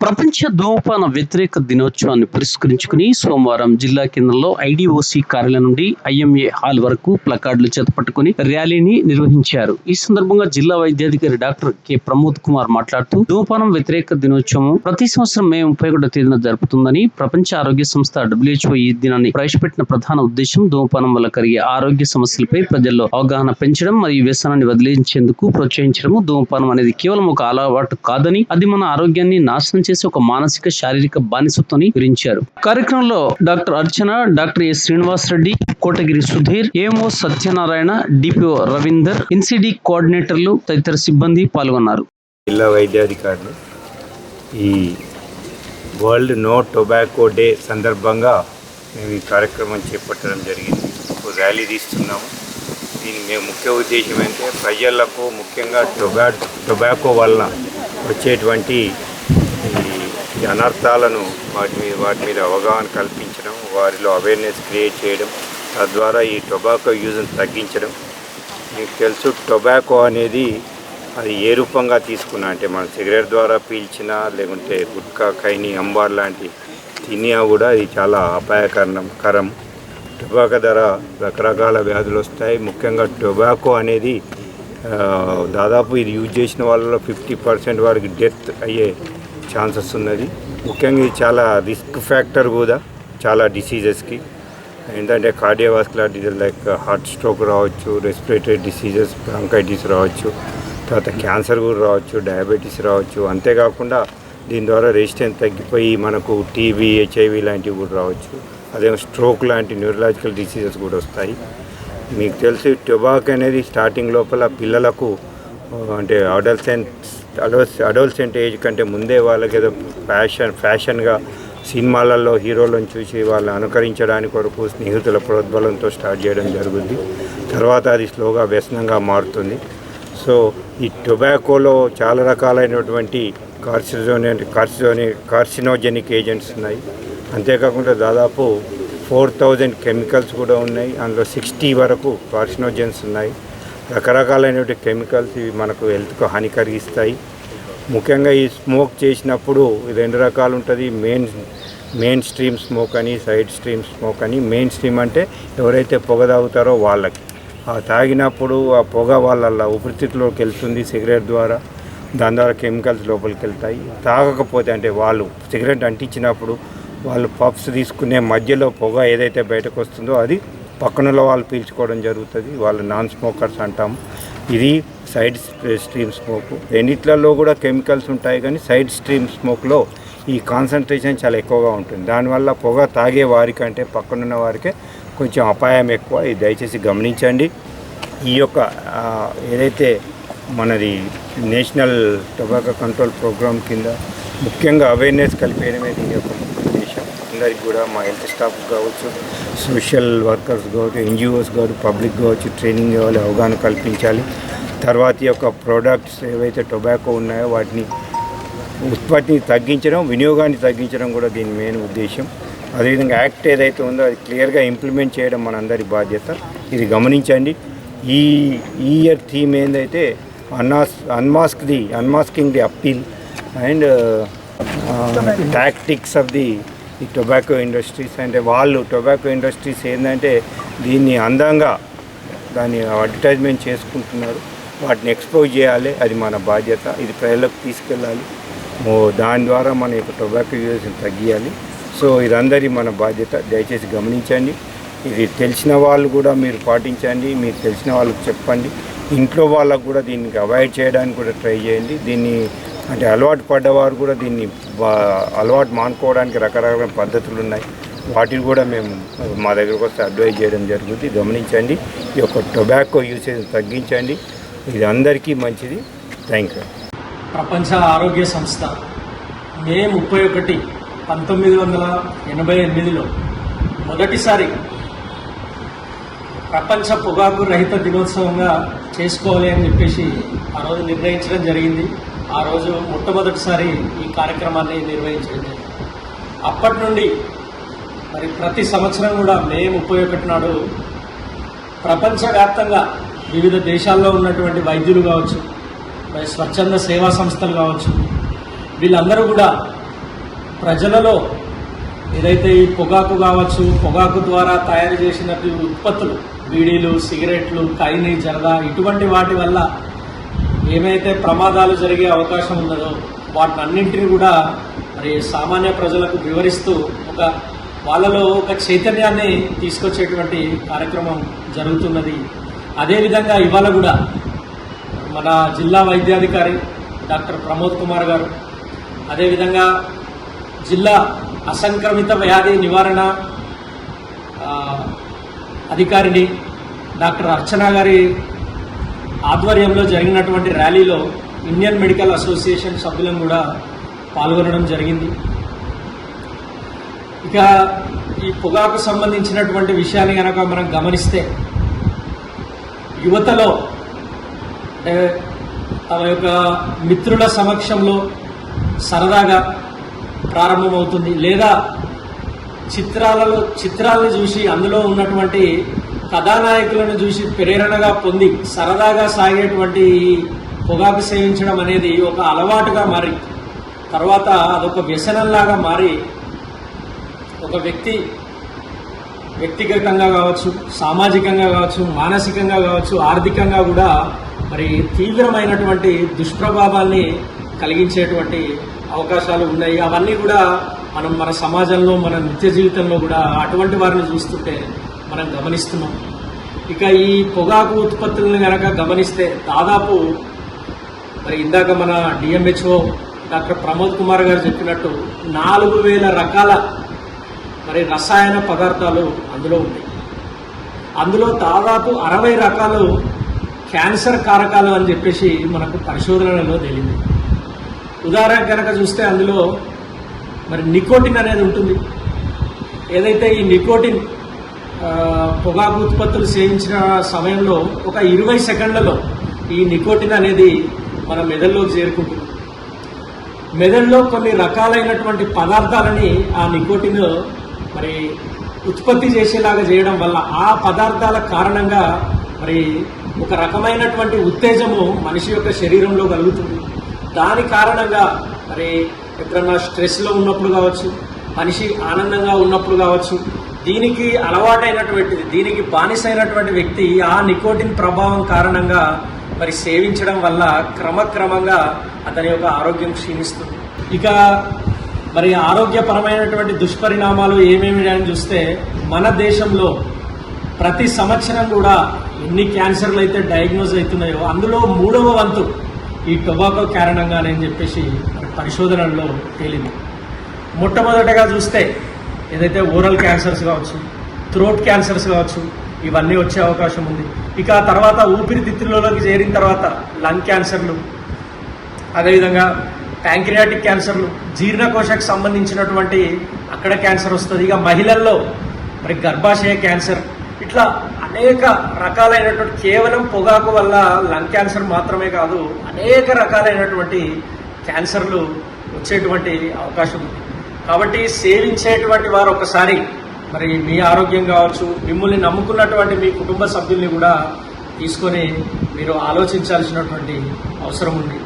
ప్రపంచ ధూమపాన వ్యతిరేక దినోత్సవాన్ని పురస్కరించుకుని సోమవారం జిల్లా కేంద్రంలో ఐడిఓసి కార్యాలయం నుండి ఐఎంఏ హాల్ వరకు ప్లకార్డులు చేతపట్టుకుని ర్యాలీని నిర్వహించారు. ఈ సందర్భంగా జిల్లా వైద్యాధికారి డాక్టర్ కె. ప్రమోద్ కుమార్ మాట్లాడుతూ ధూమపానం వ్యతిరేక దినోత్సవం ప్రతి సంవత్సరం మే ముప్పై ఒకటో తేదీన జరుపుతుందని ప్రపంచ ఆరోగ్య సంస్థ డబ్ల్యూహెచ్ఓ ఈ దినాన్ని ప్రవేశపెట్టిన ప్రధాన ఉద్దేశం ధూమపానం వల్ల కలిగే ఆరోగ్య సమస్యలపై ప్రజల్లో అవగాహన పెంచడం మరియు వ్యసనాన్ని వదిలించేందుకు ప్రోత్సహించడం ధూమపానం అనేది కేవలం ఒక అలవాటు కాదని అది మన ఆరోగ్యాన్ని నాశనం చేసి ఒక మానసిక శారీరక బానిసత్వాన్ని వివరించారు కార్యక్రమంలో doctor Archana doctor S Srinivas Reddy Kotagiri Sudhir ఏమో సత్యనారాయణ డిపిఓ రవీందర్ ఎన్సిడి కోఆర్డినేటర్లు తదితర సిబ్బంది పాల్గొన్నారు. జిల్లా వైద్యాధికారులు ఈ వరల్డ్ నో టొబాకో డే సందర్భంగా మేము ఈ కార్యక్రమం చేపట్టడం జరిగింది. ఒక ర్యాలీ తీస్తున్నాము. దీని మేము ముఖ్య ఉద్దేశం ఏంటంటే ప్రజలకు ముఖ్యంగా టొబా టొబాకో వలన వచ్చేటువంటి ఈ అనర్థాలను వాటి మీద వాటి మీద అవగాహన కల్పించడం వారిలో అవేర్నెస్ క్రియేట్ చేయడం తద్వారా ఈ టొబాకో యూజ్ని తగ్గించడం. మీకు తెలుసు టొబాకో అనేది అది ఏ రూపంగా తీసుకున్నా అంటే మన సిగరెట్ ద్వారా పీల్చినా లేకుంటే గుట్కా ఖైని అంబార్ లాంటి తినియా కూడా ఇది చాలా అపాయకరణం కరం. టొబాకో ధర రకరకాల వ్యాధులు వస్తాయి. ముఖ్యంగా టొబాకో అనేది దాదాపు ఇది యూజ్ చేసిన వాళ్ళలో ఫిఫ్టీ పర్సెంట్ వారికి డెత్ అయ్యే ఛాన్సెస్ ఉన్నది. ముఖ్యంగా ఇది చాలా రిస్క్ ఫ్యాక్టర్ కూడా చాలా డిసీజెస్కి. ఏంటంటే cardiovascular disease like heart stroke రావచ్చు రెస్పిరేటరీ డిసీజెస్ బ్రాంకైటిస్ రావచ్చు తర్వాత క్యాన్సర్ కూడా రావచ్చు డయాబెటీస్ రావచ్చు. అంతేకాకుండా దీని ద్వారా రెసిస్టెన్స్ తగ్గిపోయి మనకు టీబీ హెచ్ఐవి లాంటివి కూడా రావచ్చు. అదే స్ట్రోక్ లాంటి న్యూరలాజికల్ డిసీజెస్ కూడా వస్తాయి. మీకు తెలిసి టొబాక్ అనేది స్టార్టింగ్ లోపల పిల్లలకు అంటే అడల్సెంట్స్ అడోల్స్ అడోల్సెంట్ ఏజ్ కంటే ముందే వాళ్ళకి ఏదో ఫ్యాషన్ ఫ్యాషన్గా సినిమాలలో హీరోలను చూసి వాళ్ళని అనుకరించడానికి కొరకు స్నేహితుల ప్రోద్బలంతో స్టార్ట్ చేయడం జరుగుద్ది. తర్వాత అది స్లోగా వ్యసనంగా మారుతుంది. సో ఈ టొబాకోలో చాలా రకాలైనటువంటి కార్సిజోని కార్సిజోని కార్సినోజెనిక్ ఏజెంట్స్ ఉన్నాయి. అంతేకాకుండా దాదాపు ఫోర్ థౌజండ్ కెమికల్స్ కూడా ఉన్నాయి. అందులో సిక్స్టీ వరకు కార్సినోజెన్స్ ఉన్నాయి. రకరకాలైనటువంటి కెమికల్స్ ఇవి మనకు హెల్త్కు హాని కలిగిస్తాయి. ముఖ్యంగా ఈ స్మోక్ చేసినప్పుడు ఇది రెండు రకాలు ఉంటుంది. మెయిన్ మెయిన్ స్ట్రీమ్ స్మోక్ అని సైడ్ స్ట్రీమ్ స్మోక్ అని. మెయిన్ స్ట్రీమ్ అంటే ఎవరైతే పొగ తాగుతారో వాళ్ళకి. ఆ తాగినప్పుడు ఆ పొగ వాళ్ళ ఊపిరితిత్తులోకి వెళ్తుంది సిగరెట్ ద్వారా. దాని ద్వారా కెమికల్స్ లోపలికి వెళ్తాయి. తాగకపోతే అంటే వాళ్ళు సిగరెట్ అంటించినప్పుడు వాళ్ళు పఫ్స్ తీసుకునే మధ్యలో పొగ ఏదైతే బయటకు వస్తుందో అది పక్కనలో వాళ్ళు పీల్చుకోవడం జరుగుతుంది వాళ్ళు నాన్ స్మోకర్స్ అంటాము ఇది సైడ్ స్ట్రీమ్ స్మోక్. రెండిట్లలో కూడా కెమికల్స్ ఉంటాయి కానీ సైడ్ స్ట్రీమ్ స్మోక్లో ఈ కాన్సన్ట్రేషన్ చాలా ఎక్కువగా ఉంటుంది. దానివల్ల పొగ తాగే వారికంటే పక్కనున్న వారికే కొంచెం అపాయం ఎక్కువ. ఇది దయచేసి గమనించండి. ఈ యొక్క ఏదైతే మనది నేషనల్ టొబాకో కంట్రోల్ ప్రోగ్రామ్ కింద ముఖ్యంగా అవేర్నెస్ కలిపేయడమే దీని యొక్క అందరికి కూడా మా హెల్త్ స్టాఫ్ కావచ్చు సోషల్ వర్కర్స్ కావచ్చు ఎన్జిఓస్ కావచ్చు పబ్లిక్ కావచ్చు ట్రైనింగ్ కావాలి అవగాహన కల్పించాలి. తర్వాత యొక్క ప్రోడక్ట్స్ ఏవైతే టొబాకో ఉన్నాయో వాటిని ఉత్పత్తిని తగ్గించడం వినియోగాన్ని తగ్గించడం కూడా దీని మెయిన్ ఉద్దేశం అదేవిధంగా యాక్ట్ ఏదైతే ఉందో అది క్లియర్గా ఇంప్లిమెంట్ చేయడం మనందరి బాధ్యత. ఇది గమనించండి. ఈ ఈ ఇయర్ థీమ్ ఏందైతే అన్నాస్ unmask the unmasking the appeal and tactics of the ఈ టొబాకో ఇండస్ట్రీస్ అంటే వాళ్ళు టొబాకో ఇండస్ట్రీస్ ఏంటంటే దీన్ని అందంగా దాన్ని అడ్వర్టైజ్మెంట్ చేసుకుంటున్నారు. వాటిని ఎక్స్పోజ్ చేయాలి. అది మన బాధ్యత. ఇది ప్రజలకు తీసుకెళ్ళాలి. దాని ద్వారా మన యొక్క టొబాకో యూజ్ని తగ్గియాలి. సో ఇదందరి మన బాధ్యత. దయచేసి గమనించండి. ఇది తెలిసిన వాళ్ళు కూడా మీరు పాటించండి. మీరు తెలిసిన వాళ్ళకి చెప్పండి. ఇంట్లో వాళ్ళకు కూడా దీనికి అవాయిడ్ చేయడానికి కూడా ట్రై చేయండి. దీన్ని అంటే అలవాటు పడ్డవారు కూడా దీన్ని అలవాటు మానుకోవడానికి రకరకాల పద్ధతులు ఉన్నాయి. వాటిని కూడా మేము మా దగ్గరకు వస్తే అడ్వైజ్ చేయడం జరుగుతుంది. గమనించండి ఈ యొక్క టొబాకో యూసేజ్ తగ్గించండి. ఇది అందరికీ మంచిది. Thank you. ప్రపంచ ఆరోగ్య సంస్థ మే ముప్పై ఒకటి పంతొమ్మిది వందల ఎనభై ఎనిమిదిలో మొదటిసారి ప్రపంచ పొగాకు రహిత దినోత్సవంగా చేసుకోవాలి అని చెప్పేసి ఆ రోజు నిర్ణయించడం జరిగింది. ఆ రోజు మొట్టమొదటిసారి ఈ కార్యక్రమాన్ని నిర్వహించింది. అప్పటి నుండి మరి ప్రతి సంవత్సరం కూడా మే ముప్పై ఒకటి నాడు ప్రపంచవ్యాప్తంగా వివిధ దేశాల్లో ఉన్నటువంటి వైద్యులు కావచ్చు మరి స్వచ్ఛంద సేవా సంస్థలు కావచ్చు వీళ్ళందరూ కూడా ప్రజలలో ఏదైతే ఈ పొగాకు కావచ్చు పొగాకు ద్వారా తయారు చేసిన ఉత్పత్తులు బీడీలు సిగరెట్లు కైని జరదా ఇటువంటి వాటి వల్ల ఏమైతే ప్రమాదాలు జరిగే అవకాశం ఉన్నదో వాటిని అన్నింటినీ కూడా మరి సామాన్య ప్రజలకు వివరిస్తూ ఒక వాళ్ళలో ఒక చైతన్యాన్ని తీసుకొచ్చేటువంటి కార్యక్రమం జరుగుతున్నది. అదేవిధంగా ఇవాళ కూడా మన జిల్లా వైద్యాధికారి డాక్టర్ ప్రమోద్ కుమార్ గారు అదేవిధంగా జిల్లా అసంక్రమిత వ్యాధి నివారణ అధికారిని డాక్టర్ అర్చన గారి ఆధ్వర్యంలో జరిగినటువంటి ర్యాలీలో ఇండియన్ మెడికల్ అసోసియేషన్ సభ్యులం కూడా పాల్గొనడం జరిగింది. ఇక ఈ పొగాకు సంబంధించినటువంటి విషయాన్ని కనుక మనం గమనిస్తే యువతలో అంటే తమ యొక్క మిత్రుల సమక్షంలో సరదాగా ప్రారంభమవుతుంది. లేదా చిత్రాలలో చిత్రాలను చూసి అందులో ఉన్నటువంటి కథానాయకులను చూసి ప్రేరణగా పొంది సరదాగా సాగేటువంటి పొగాకు సేవించడం అనేది ఒక అలవాటుగా మారి తర్వాత అదొక వ్యసనంలాగా మారి ఒక వ్యక్తి వ్యక్తిగతంగా కావచ్చు సామాజికంగా కావచ్చు మానసికంగా కావచ్చు ఆర్థికంగా కూడా మరి తీవ్రమైనటువంటి దుష్ప్రభావాల్ని కలిగించేటువంటి అవకాశాలు ఉన్నాయి. అవన్నీ కూడా మనం మన సమాజంలో మన నిత్య జీవితంలో కూడా అటువంటి వారిని చూస్తుంటే మనం గమనిస్తున్నాం. ఇక ఈ పొగాకు ఉత్పత్తులను కనుక గమనిస్తే దాదాపు మరి ఇందాక మన డిఎంహెచ్ఓ డాక్టర్ ప్రమోద్ కుమార్ గారు చెప్పినట్టు నాలుగు వేల రకాల మరి రసాయన పదార్థాలు అందులో ఉన్నాయి. అందులో దాదాపు అరవై రకాలు క్యాన్సర్ కారకాలు అని చెప్పేసి మనకు పరిశోధనలో తేలింది. ఉదాహరణ కనుక చూస్తే అందులో మరి నికోటిన్ అనేది ఉంటుంది. ఏదైతే ఈ నికోటిన్ పొగాకు ఉత్పత్తులు సేవించిన సమయంలో ఒక ఇరవై సెకండ్లలో ఈ నికోటిన్ అనేది మన మెదడులోకి చేరుకుంటుంది. మెదడులో కొన్ని రకాలైనటువంటి పదార్థాలని ఆ నికోటిన్ మరి ఉత్పత్తి చేసేలాగా చేయడం వల్ల ఆ పదార్థాల కారణంగా మరి ఒక రకమైనటువంటి ఉత్తేజము మనిషి యొక్క శరీరంలో కలుగుతుంది. దాని కారణంగా మరి ఎప్పుడన్నా స్ట్రెస్లో ఉన్నప్పుడు కావచ్చు మనిషి ఆనందంగా ఉన్నప్పుడు కావచ్చు దీనికి అలవాటైనటువంటిది దీనికి బానిసైనటువంటి వ్యక్తి ఆ నికోటిన్ ప్రభావం కారణంగా మరి సేవించడం వల్ల క్రమక్రమంగా అతని యొక్క ఆరోగ్యం క్షీణిస్తుంది. ఇక మరి ఆరోగ్యపరమైనటువంటి దుష్పరిణామాలు ఏమేమి అని చూస్తే మన దేశంలో ప్రతి సంవత్సరం కూడా ఎన్ని క్యాన్సర్లు అయితే డయాగ్నోజ్ అవుతున్నాయో అందులో మూడవ వంతు ఈ టొబాకో కారణంగానని చెప్పేసి పరిశోధనల్లో తేలింది. మొట్టమొదటగా చూస్తే ఏదైతే ఓరల్ క్యాన్సర్స్ కావచ్చు థ్రోట్ క్యాన్సర్స్ కావచ్చు ఇవన్నీ వచ్చే అవకాశం ఉంది. ఇక ఆ తర్వాత ఊపిరితిత్తులలోకి చేరిన తర్వాత లంగ్ క్యాన్సర్లు అదేవిధంగా ప్యాంక్రియాటిక్ క్యాన్సర్లు జీర్ణకోశకు సంబంధించినటువంటి అక్కడ క్యాన్సర్ వస్తుంది. ఇక మహిళల్లో మరి గర్భాశయ క్యాన్సర్ ఇట్లా అనేక రకాలైనటువంటి కేవలం పొగాకు వల్ల లంగ్ క్యాన్సర్ మాత్రమే కాదు అనేక రకాలైనటువంటి క్యాన్సర్లు వచ్చేటువంటి అవకాశం ఉంది. కాబట్టి సేవించేటువంటి వారు ఒకసారి మరి మీ ఆరోగ్యం కావచ్చు మిమ్మల్ని నమ్ముకున్నటువంటి మీ కుటుంబ సభ్యుల్ని కూడా తీసుకొని మీరు ఆలోచించాల్సినటువంటి అవసరం ఉంది.